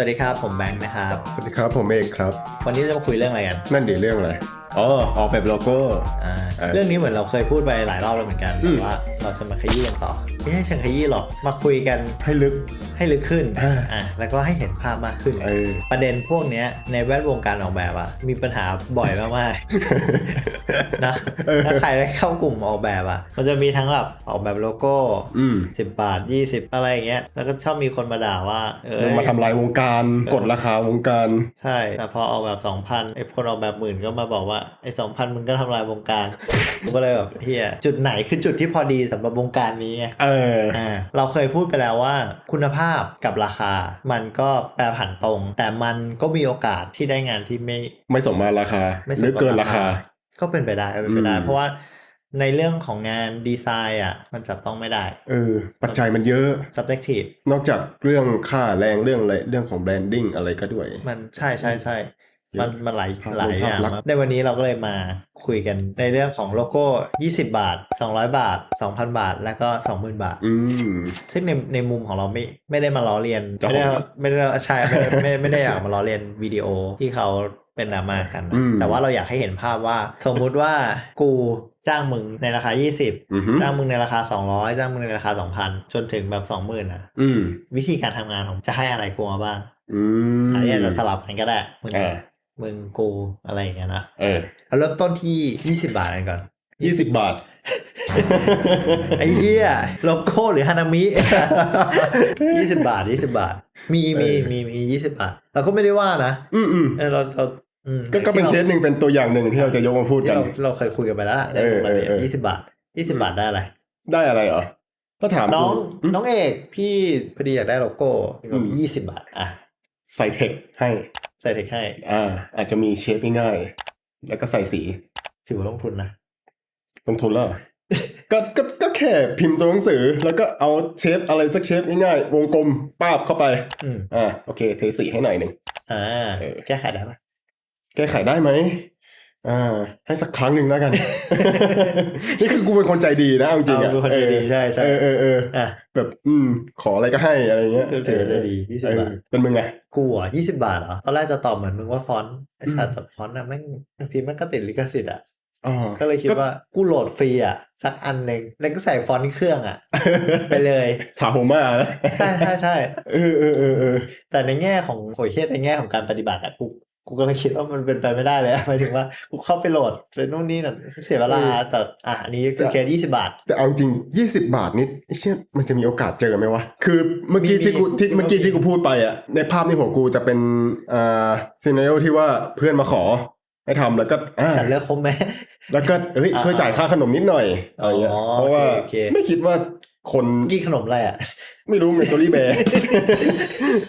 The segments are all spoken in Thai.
สวัสดีครับ ผมแบงค์นะครับ สวัสดีครับผมเอกครับ วันนี้จะมาคุยเรื่องอะไรกัน นั่นดีเรื่องอะไรอ๋อออกแบบโลโก้อ่าเออเรื่องนี้เหมือนเราเคยพูดไปหลายรอบแล้วเหมือนกันอืแต่มว่าเราจะมาขยี้กันต่อ ไม่ใช่เชิงขยี้หรอกมาคุยกันให้ลึกให้ลึกขึ้นอ่าอะแล้วก็ให้เห็นภาพมากขึ้นเออประเด็นพวกเนี้ยในแวดวงการออกแบบอะมีปัญหาบ่อยมากๆ นะเออถ้าใครได้เข้ากลุ่มออกแบบอะมันจะมีทั้งแบบออกแบบโลโก้อืม10บาท20อะไรอย่างเงี้ย แล้วก็ชอบมีคนมาด่าว่า เออมันมาทำลายวงการเออกดราคาวงการ ใช่ แต่พอออกแบบ2,000ไอ้คนออกแบบหมื่นก็มาบอกว่าไอ้2,000มึงก็ทำลายวงการกูก็เลยแบบเฮียจุดไหนคือจุดที่พอดีสำหรับวงการนี้ไงเอออ่าเราเคยพูดไปแล้วว่า คุณภาพกับราคา มันก็แปรผันตรง แต่มันก็มีโอกาสที่ได้งานที่ไม่ไม่สมมาราคาไม่สหรือเกินราคา ก็เป็นไปได้ก็เป็นไปได้ อืม เพราะว่าในเรื่องของงานดีไซน์อะ มันจับต้องไม่ได้ เออ ปัจจัยมันเยอะ subjective นอกจากเรื่องค่าแรงเรื่องอะไรเรื่องของแบรนดิ้งอะไรก็ด้วย มันใช่ใช่ใช่เยอะมันมันหลายภาพหลายอย่างภาพลักษณ์ มากในวันนี้เราก็เลยมาคุยกันในเรื่องของโลโก้ 20 บาท 200 บาท 2,000 บาท แล้วก็ 20,000 บาท อืม ซึ่งในในมุมของเราไม่ไม่ได้มาล้อเลียน เจ้าไม่ขได้อง ไม่ได้ใช่ไม่ได้ไม่ไม่ได้อยากมาล้อเลียนวิดีโอที่เขา เป็นดราม่ากันนะอืมแต่ว่าเราอยากให้เห็นภาพว่า สมมุติว่ากูจ้างมึงในราคา 20อือฮึจ้างมึงในราคา 200 จ้างมึงในราคา 2,000 จนถึงแบบ 20,000นะอืมวิธีการทำงานผมจะให้อะไรกูมาบ้างอืมอันนี้อาจจะสลับกันก็ได้มึงอ่ามึงกูอะไรอย่างเงี้ยนะเออเราเริ่มต้นที่ 20 บาทกันก่อนยี่สิบบาทไอ้เหี้ยโลโก้หรือฮานามิ20บาท20บาท มีมีเออมีมี20บาท เราก็ไม่ได้ว่านะ อืมอืมเออเราเราอืม ก็ก็เป็นเคที่สหนึ่งเป็นตัวอย่างหนึ่งที่เราจะยกมาพูดที่กัน เราเราเคยคุยกันไปแล้วในเออรายละเอียเออดเออ20บาท20บาทได้อะไร ได้อะไรเหรอก็ถามน้องกูมน้องเอกพี่พอดีอยากได้โลโก้อืมยี่สิบบาท อะ ใส่เทคให้ใส่เทคให้ อ่า อาจจะมีเชฟง่ายๆแล้วก็ใส่สีถือว่าลงทุนนะลงทุนแล้วเหรอก็ก็ก็แค่พิมพ์ตัวหนังสือ แล้วก็เอาเชฟอะไรสักเชฟง่ายๆวงกลมป้าบเข้าไปอืมอ่าโอเค เทสีให้หน่อยหนึ่งอ่าเออแก้ไขได้ปะ แก้ไขได้ไหมอ่า ให้สักครั้งหนึ่งแล้วกัน นี่คือกูเป็นคนใจดีนะเอาจริงๆเอาอะดูคนดีๆใช่ใช่เออเออเอออะแบบอืม ขออะไรก็ให้อะไรเงี้ยเออถือว่าใจดี20เออบาทเป็นมึงไงกูอะยี่สิบาทเหรอตอนแรกจะตอบเหมือนมึงว่าฟอนต์ไอ้สัตว์อืมแต่ฟอนต์อะแม่งบางทีมันก็ติดลิขสิทธิ์อะอ๋อก็เลยคิดว่ากูโหลดฟรีอะ สักอันหนึ่งแล้วก็ใส่ฟอนต์เครื่องอะ ไปเลยถาโฮมาแล้วใช่ใช่ใช่เออเออเออเออแต่ในแง่ของโหยเคสในแง่ของการปฏิบัติอะกู กูก็เลยคิดว่ามันเป็นไปไม่ได้เลยอะหมายถึงว่ากูเข้าไปโหลดเลยนู่นนี่นั่นเสียเวลาแต่อะอันนี้คือเคสยี่สิบาท แต่เอาจริงยี่สิบาทนี่ไอ้เชี่ยมันจะมีโอกาสเจอไหมวะ คือเมื่อกี้มีที่กูที่มีเมื่อกี้ที่กูพูดไปอะในภาพในหัวกูจะเป็นอ่าซีนารีโอที่ว่าเพื่อนมาขอให้ทำแล้วก็อ่าสัตว์เลือกคมไหมแล้วก็เฮ้ยอ่าช่วยจ่ายค่าขนมนิดหน่อยอะไรเงี้ยอ๋อเพราะว่าโอเคโอเคไม่คิดว่า คนกินขนมอะไรอะ ไม่รู้เมตอรี่แบร์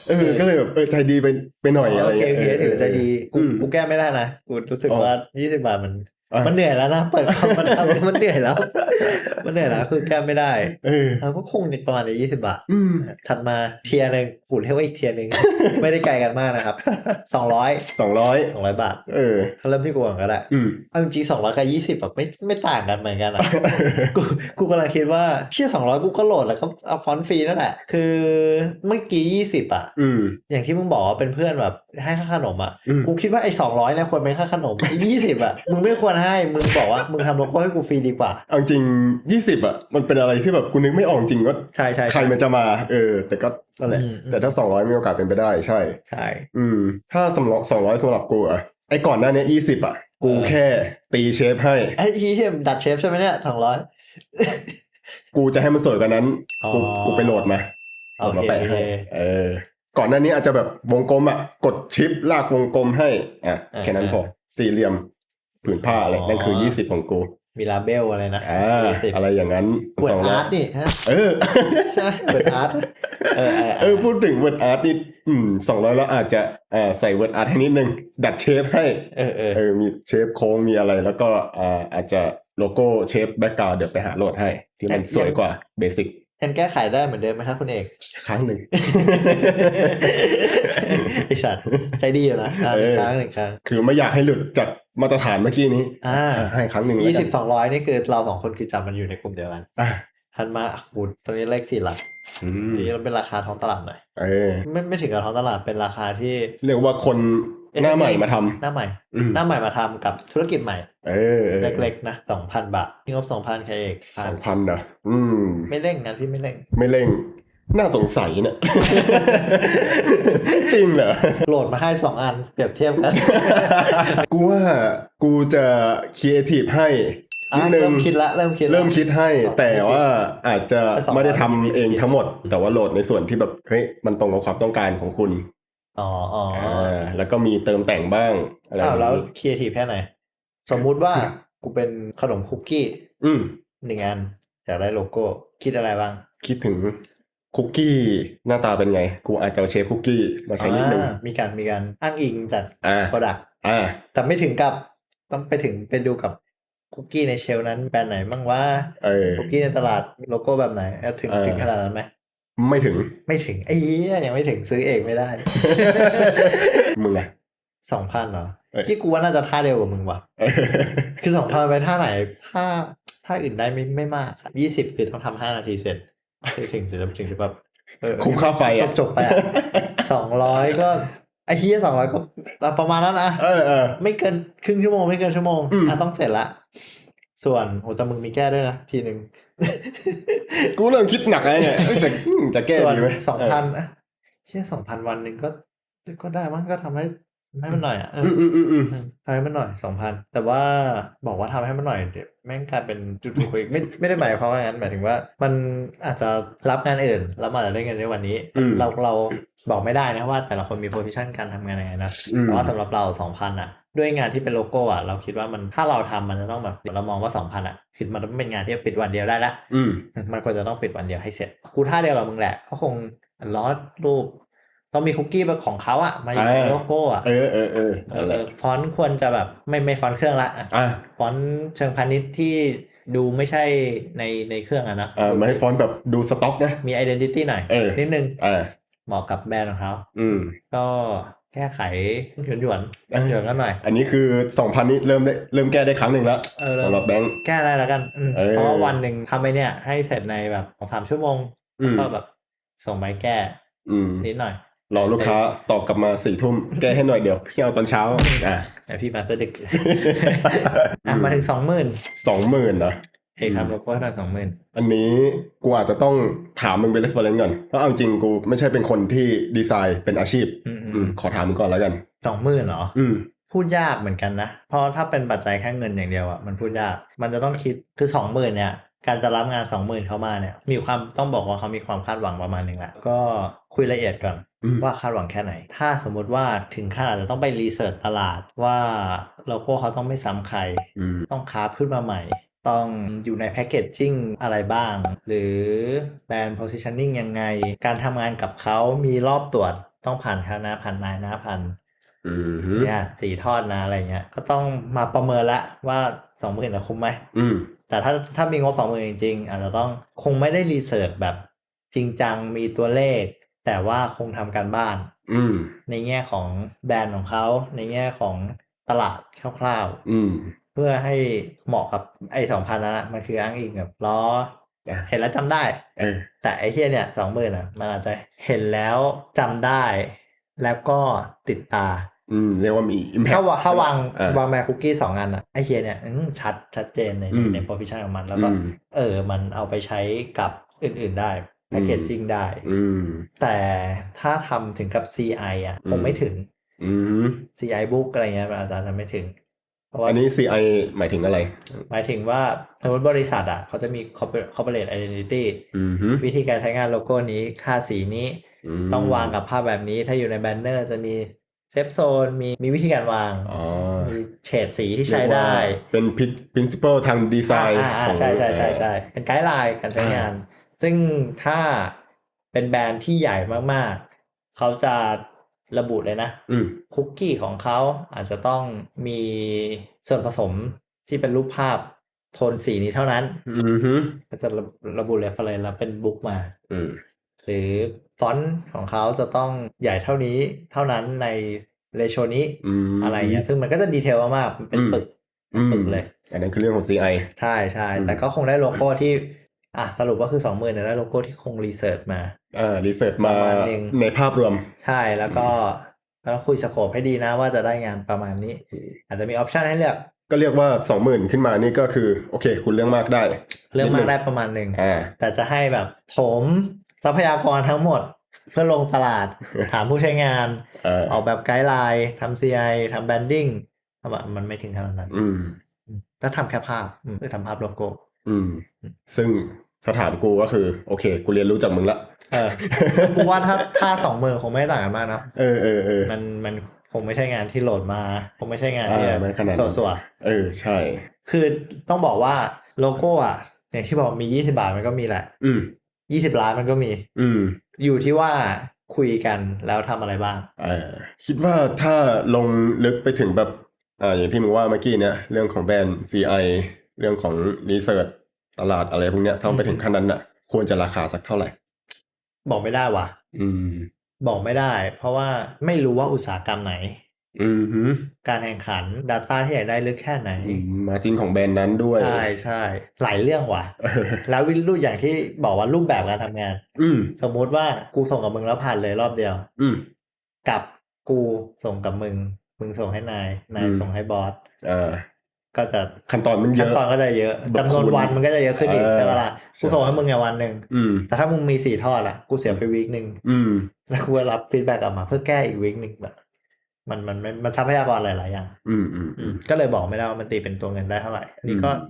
เออก็เลยแบบเออใจดีไปไปหน่อยอะไรโอเคเงี้ยโอเคถือใจดีกูอืมกูแก้ไม่ได้นะกูรู้สึกอ๋อว่ายี่สิบาทมันอะ มันเหนื่อยแล้วนะเปิดคอมมาทำมันเหนื่อยแล้ว มันเหนื่อยแล้วคือแก้ไม่ได้เออเราก็คงประมาณในยี่สิบาทอืมถัดมาเทียร์หนึ่งกูเรียกว่าอีกเทียร์หนึ่งไม่ได้ไกลกันมากนะครับสองร้อยสองร้อยสองร้อยบาท เออเริ่มที่กูก่อนก็ได้อืมเอาจริงสองร้อยกับยี่สิบแบบไม่ไม่ต่างกันเหมือนกันอะกูกูกำลังคิดว่าเชี่ยสองร้อยกูก็โหลดแล้วก็เอาฟอนต์ฟรีนั่นแหละ คือเมื่อกี้ยี่สิบอะอืมอย่างที่มึงบอกว่าเป็นเพื่อนแบบให้ค่าขนมอะอืมกูคิดว่าไอ้สองร้อยเนี่ยควรเป็นค่าขนมไอ้ยี่สิบอะมึงไม่ควรให้มึงบอกว่ามึงทำโลโก้ให้กูฟรีดีกว่า เอาจริงยี่สิบอะมันเป็นอะไรที่แบบกูนึกไม่ออกจริงว่าใช่ใช่ใครมันจะมา เออ แต่ก็นั่นแหละอืมแต่ถ้าสองร้อยมีโอกาสเป็นไปได้ใช่ ใช่ อืม ถ้าสำหรับสองร้อยสำหรับกูอะไอ้ก่อนหน้านี้ยี่สิบอะ กูเออแค่ตีเชฟให้ไอ้ที่เห็นดัดเชฟใช่ไหมเนี่ยสองร้อยกูจะให้มันสวยกว่านั้น กูอ๋อกูไปโหลดมาโหลโอดมาเคแปะโอเคให้เออ ก่อนหน้านี้อาจจะแบบวงกลมอะ กดชิปลากวงกลมให้อะแค่นั้นพอสี่เหลี่ยม ผืนผ้าอะไรนั่นคือยี่สิบของกูมีลาเบลอะไรนะอ่ายี่สิบอะไรอย่างนั้นเวิร์สดองร้ออาร์ยตนี่ฮะเออเวิร์ดอาร์ตเออเออเออพูดถึงเวิร์ดอาร์ตนี่อืมสองร้อยแล้วอาจจะอ่าใส่เวิร์ดอาร์ตให้นิดนึง ดัดเชฟให้เออเออเออมีเชฟโค้งมีอะไรแล้วก็อ่าอาจจะโลโก้เชฟแบ็กกราวเดี๋ยวไปหาโหลดให้ ที่มันสวยกว่าเบสิกยังแก้ไขได้เหมือนเดิมไหมครับคุณเอก ครั้งหนึ่งไอสัตว์ใจดีอยู่นะอะเอหนึ่งอครั้งหนึ่งครั้งคือไม่อยากให้หลุดจาก มาตรฐานเมื่อกี้นี้อ่าอ่าให้ครั้งหนึ่งแล้วยี่กัสินบสองร้อยนี่คือเราสองคนคือจับมันอยู่ในกลุ่มเดียวกันอ่าหันมาหูตอนนี้เลขสี่หลักอืมนี่มันเป็นราคาท้องตลาดหน่อยเออไม่ไม่ถึงกับท้องตลาดเป็นราคาที่ เรียกว่าคนหน้าใหม่มาทำหน้าใหม่อืมหน้าใหม่มาทำกับธุรกิจใหม่ เออเล็กๆนะสองพันบาทนี่งบสองพันใครเอกสองพันนะอืมไม่เร่งงานพี่ไม่เร่ง ไม่เร่ง น่าสงสัยเนี่ยจริงเหรอ โหลดมาให้สองอันเปรียบเทียบกันกูว่ากูจะครีเอทีฟให้อะนิดนึงเริ่มคิดละเริ่มคิดละ เริ่มคิดให้สองแต่ว่าอาจจะสอง ไม่ได้ทำร้อยเองคิดทั้งหมด แต่ว่าโหลดในส่วนที่แบบเฮ้ยมันตรงกับความต้องการของคุณอ๋ออ๋ออ๋ออ่าแล้วก็มีเติมแต่งบ้างอะไรอ้าวแบบแล้วนี้ครีเอทีฟแค่ไหน สมมุติว่ากูเป็นขนมคุกกี้อืมหนึ่งอันอยากได้โลโก้ คิดอะไรบ้าง คิดถึง คุกกี้หน้าตาเป็นไง กูอาจจะเอาเชฟคุกกี้มาใช้นิดนึง อ่ามีการมีการอ้างอิงจาก อ่าโปรดักต์อ่า แต่ไม่ถึงกับต้องไปถึงไปดูกับคุกกี้ในเชลฟ์นั้นแบรนด์ไหนบ้างว่าเออ คุกกี้ในตลาดโลโก้แบบไหนเอ้าถึงเออ ถึงขนาดนั้นไหมไม่ถึง ไม่ถึงไอ้เหี้ยยังไม่ถึงซื้อเองไม่ได้ มึงอะ สองพันเหรอเอ้ย ที่กูว่าน่าจะท่าเดียวกับมึงว่ะเออคือสองพันไปท่าไหนท่าท่าอื่นได้ไม่ไม่มากยี่สิบคือต้องทำห้านาทีเสร็จ ถึงถึงถึงจะแบบเออคุ้มค่าไฟจอะบจบไปอะสองร้อยก็ไอ้เฮียสองร้อยก็ประมาณนั้นอะเออเออ ไม่เกินครึ่งชั่วโมงไม่เกินชั่วโมงอืม อะต้องเสร็จละ ส่วนโหแต่มึงมีแก้ด้วยนะทีหนึ่งกูเริ่มคิดหนักแล้วเนี่ยเอ้ยแต่อืมจะแก้ส่วนดีไหมสองพันอะเฮียสองพันวันหนึ่งก็ก็ได้มั้งก็ทำให้ ให้มันหน่อยอะเอออืมอืมอืมอืมอืมทำให้มันหน่อยสองพันแต่ว่าบอกว่าทำให้มันหน่อยเดี๋ยวแม่งกลายเป็นจุดถูกอีกไม่ไม่ได้หมายความว่างั้นหมายถึงว่า มันอาจจะรับงานอื่นแล้วมันอาจจะได้เงินในวันนี้ อืม เราเราบอกไม่ได้นะว่า แต่ละคนมีโพซิชันการทำงานยังไงนะอืมแต่ว่าสำหรับเราสองพันอะด้วยงานที่เป็นโลโก้อะเราคิดว่ามันถ้าเราทำมันจะต้องแบบเรามองว่าสองพันอะคือมันต้องเป็นงานที่ปิดวันเดียวได้ละ อืม มันควรจะต้องปิดวันเดียวให้เสร็จ กูท่าเดียวกับมึงแหละก็คงล้อรูป ต้องมีคุกกี้แบบของเขาอะมาอยู่ในอ่าโลโก้อะเออเออเออเอนั่นแหละอฟอนต์ควรจะแบบไม่ไม่ฟอนต์เครื่องละอะอะฟอนต์เชิงพาณิชย์ที่ดูไม่ใช่ในในเครื่องอะนะอ่ามาให้ฟอนต์แบบดูสต็อกนะมี identity หน่อยเออนิดนึงอ่าเหมาะกับแบรนด์ของเขาอืมก็แก้ไขหยวนหยวนเออหยวนกันหน่อย อันนี้คือสองพันนี้เริ่มได้เริ่มแก้ได้ครั้งหนึ่งแล้วเออสำหรับแบงค์แก้ได้แล้วกันอืมเออเพราะว่าวันหนึ่งทำไปเนี่ย ให้เสร็จในแบบสองสามชั่วโมงอืมก็แบบส่งไปแก้อืมนิดหน่อย รอลูกค้าตอบกลับมาสี่ทุ่มแก้ให้หน่อยเดี๋ยวพี่เอาตอนเช้า อ่าแต่พี่มาสเตอร์ดึกอะมาถึงสองหมื่นสองหมื่นนะเอกทำโลโก้ให้หน่อยสองหมื่นอันนี้กูอาจจะต้องถามมึงเป็น reference ก่อนเพราะเอาจริงกูไม่ใช่เป็นคนที่ดีไซน์เป็นอาชีพอืมอืมขอถามมึงก่อนแล้วกันสองหมื่นเหรออืมพูดยากเหมือนกันนะเพราะถ้าเป็นปัจจัยแค่เงินอย่างเดียวอะมันพูดยากมันจะต้องคิดคือสองหมื่นเนี่ยการจะรับงานสองหมื่นเข้ามาเนี่ย มีความต้องบอกว่าเขามีความคาดหวังประมาณหนึ่งแหละก็คุยละเอียดก่อนอืม ว่าคาดหวังแค่ไหน ถ้าสมมุติว่าถึงขนาดจะต้องไปรีเสิร์ชตลาดว่าโลโก้เขาต้องไม่ซ้ำใครอืมต้องคราฟขึ้นมาใหม่ ต้องอยู่ในแพคเกจจิ้งอะไรบ้าง หรือแบรนด์ positioning ยังไง การทำงานกับเขามีรอบตรวจต้องผ่านคณะผ่านนายนะผ่านอืมเนี่ยสี่ทอดนะอะไรเงี้ย ก็ต้องมาประเมินละว่าสองหมื่นจะคุ้มไหมอืมแต่ถ้าถ้ามีงบสองหมื่นจริงๆอาจจะต้องคงไม่ได้รีเสิร์ชแบบจริงจังมีตัวเลข แต่ว่าคงทำการบ้าน อืม ในแง่ของแบรนด์ของเขา ในแง่ของตลาดคร่าวๆอืมเพื่อให้เหมาะกับไอ้สองพันนั้นอะมันคืออ้างอิงแบบล้อ อะ เห็นแล้วจำได้ เออ แต่ไอ้เทียเนี่ยสองหมื่นอะมันอาจจะเห็นแล้วจำได้ แล้วก็ติดตา อืม เรียกว่ามี impact ถ้าวาถ้าวางอะวางแมคุกกี้สองอันอะไอ้เทียเนี่ยอืมชัดชัดเจนในอืม ในโปรฟิชันของมันแล้วก็ อืม เออ มันเอาไปใช้กับอื่นๆได้ แพคเกจจิ้งได้อืมแต่ถ้าทำถึงกับ CI อะคงอืมไม่ถึงอืม CI book อะไรเงี้ยมันอาจจะไม่ถึงเพราะว่าอันนี้ CI หมายถึงอะไร หมายถึงว่าสมมติบริษัทอะเขาจะมี corporate corporate identity อืมฮึวิธีการใช้งานโลโก้นี้ ค่าสีนี้มต้องวางกับภาพแบบนี้ ถ้าอยู่ในแบนเนอร์จะมีเซฟโซนมีมีวิธีการวางอ๋อมีเฉดสีที่ใช้ได้เรียกว่าเป็น prin- principle ทางดีไซน์อ่าอ่าของใช่ใช่ใช่ใช่เป็นไกด์ไลน์การใช้งาน ซึ่งถ้าเป็นแบรนด์ที่ใหญ่มากๆ เขาจะระบุเลยนะอืมคุกกี้ของเขาอาจจะต้องมีส่วนผสมที่เป็นรูปภาพโทนสีนี้เท่านั้นอืมฮึก็จะระระบุเลยเลยแล้วเป็นบุ๊กมาอืมหรือฟอนต์ของเขาจะต้องใหญ่เท่านี้เท่านั้นในเรโชนี้อืมอะไรเงี้ยซึ่งมันก็จะดีเทลมากๆมันเป็นอืมปึกอืมปึกเลย อันนั้นคือเรื่องของ CI ใช่ใช่อืมแต่ก็คงได้โลโก้ที่ อะสรุปก็คือ20,000เนี่ยได้โลโก้ที่คงรีเสิร์ชมาอ่ารีเสิร์ชมาประมาณหนึ่งในภาพรวม ใช่แล้วก็ก็ต้องคุยสโคปให้ดีนะว่าจะได้งานประมาณนี้ อาจจะมีออปชันให้เลือก ก็เรียกว่าสองหมื่นขึ้นมานี่ก็คือ โอเค คุณเรื่องมากได้ เรื่องนิมานึกได้ประมาณหนึ่งอ่าแต่จะให้แบบโถมทรัพยากรทั้งหมด เพื่อลงตลาด ถามผู้ใช้งานอ่าออกแบบไกด์ไลน์ทำ CI ทำแบรนดิ้งทำแบบมันไม่ถึงขนาดนั้นอืมก็ทำแค่ภาพอืมคือทำภาพโลโก้ อืม ซึ่งถ้าถามกูก็คือ โอเค กูเรียนรู้จากมึงละเออกูว่าถ้าถ้าสองหมื่นคงไม่ต่างกันมากเนอะเออเออเออ มันมันคงไม่ใช่งานที่โหลดมาคงไม่ใช่งานที่อ่าไม่ขนาดนั้นสัวเออ ใช่ ๆคือต้องบอกว่าโลโก้อะอย่างที่บอกมียี่สิบาทมันก็มีแหละ อืมยี่สิบล้านมันก็มี อืม อยู่ที่ว่าคุยกันแล้วทำอะไรบ้าง เออคิดว่าถ้าลงลึกไปถึงแบบอ่าอย่างที่มึงว่าเมื่อกี้เนี่ย เรื่องของแบรนด์ CI เรื่องของรีเสิร์ชตลาดอะไรพวกเนี้ยถ้าไปถึงขั้นนั้นน่ะ ควรจะราคาสักเท่าไหร่ บอกไม่ได้ว่ะ อืม บอกไม่ได้ เพราะว่าไม่รู้ว่าอุตสาหกรรมไหน อืมฮึการแข่งขัน Data ที่อยากได้ลึกแค่ไหนมาจินของแบรนด์นั้นด้วย ใช่ใช่หลายเรื่องว่ะเออแล้ววิรูปอย่างที่บอกว่ารูปแบบการทำงาน อืมสมมุติว่ากูส่งกับมึงแล้วผ่านเลยรอบเดียว อืมกับกูส่งกับมึง มึงส่งให้นาย นายอืมส่งให้บอสอ่า ก็จะขั้นตอนมันเยขั้นอะ ตอนก็จะเยอะแบบจำนวนคูณวันมันก็จะเยอะขึ้นอีกเออใช่ปะล่ะใช่ กูส่งให้มึงในวันหนึ่งอืม แต่ถ้ามึงมีสี่ทอดอะ กูเสียไปวีคหนึ่งอืม แล้วกูก็รับฟีดแบ็กกลับมาเพื่อแก้อีกวีคหนึ่งแบบ มันมันมันมันทรัพยากรหลายๆอย่าง อืมอืมอือืมมก็เลยบอกไม่ได้ว่ามันตีเป็นตัวเงินได้เท่าไหร่ อันนี้ก็ อืม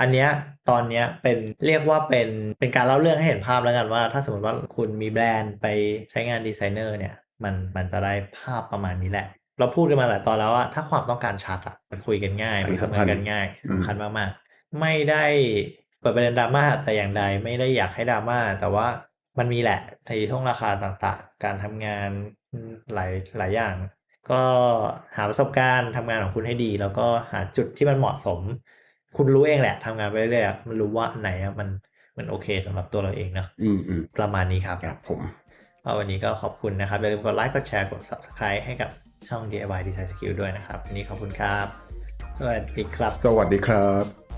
อันเนี้ยตอนเนี้ยเป็นเรียกว่าเป็นเป็นการเล่าเรื่องให้เห็นภาพแล้วกันว่า ถ้าสมมติว่าคุณมีแบรนด์ไปใช้งานดีไซเนอร์เนี่ย มันมันจะได้ภาพประมาณนี้แหละ เราพูดกันมาหลายตอนแล้วว่าถ้าความต้องการชัดอะมันคุยกันง่ายอันมันนี้ทำสำคังาญนกันง่ายอืมสำคัญมากๆ ไม่ได้เปิดประเด็นดราม่าแต่อย่างใดไม่ได้อยากให้ดราม่าแต่ว่ามันมีแหละในท่องราคาต่างๆ การทำงานอืมหลายหลายอย่าง ก็หาประสบการณ์ทำงานของคุณให้ดี แล้วก็หาจุดที่มันเหมาะสม คุณรู้เองแหละทำงานไปเรื่อยๆอะมันรู้ว่าอันไหนอะมันมันโอเคสำหรับตัวเราเองเนาะอืมอืมประมาณนี้ครับครับผมก็ วันนี้ก็ขอบคุณนะครับ อย่าลืมกดไลค์กดแชร์กด subscribe ให้กับช่อง DIY Design Skill ด้วยนะครับ วันนี้ขอบคุณครับ สวัสดีครับ สวัสดีครับ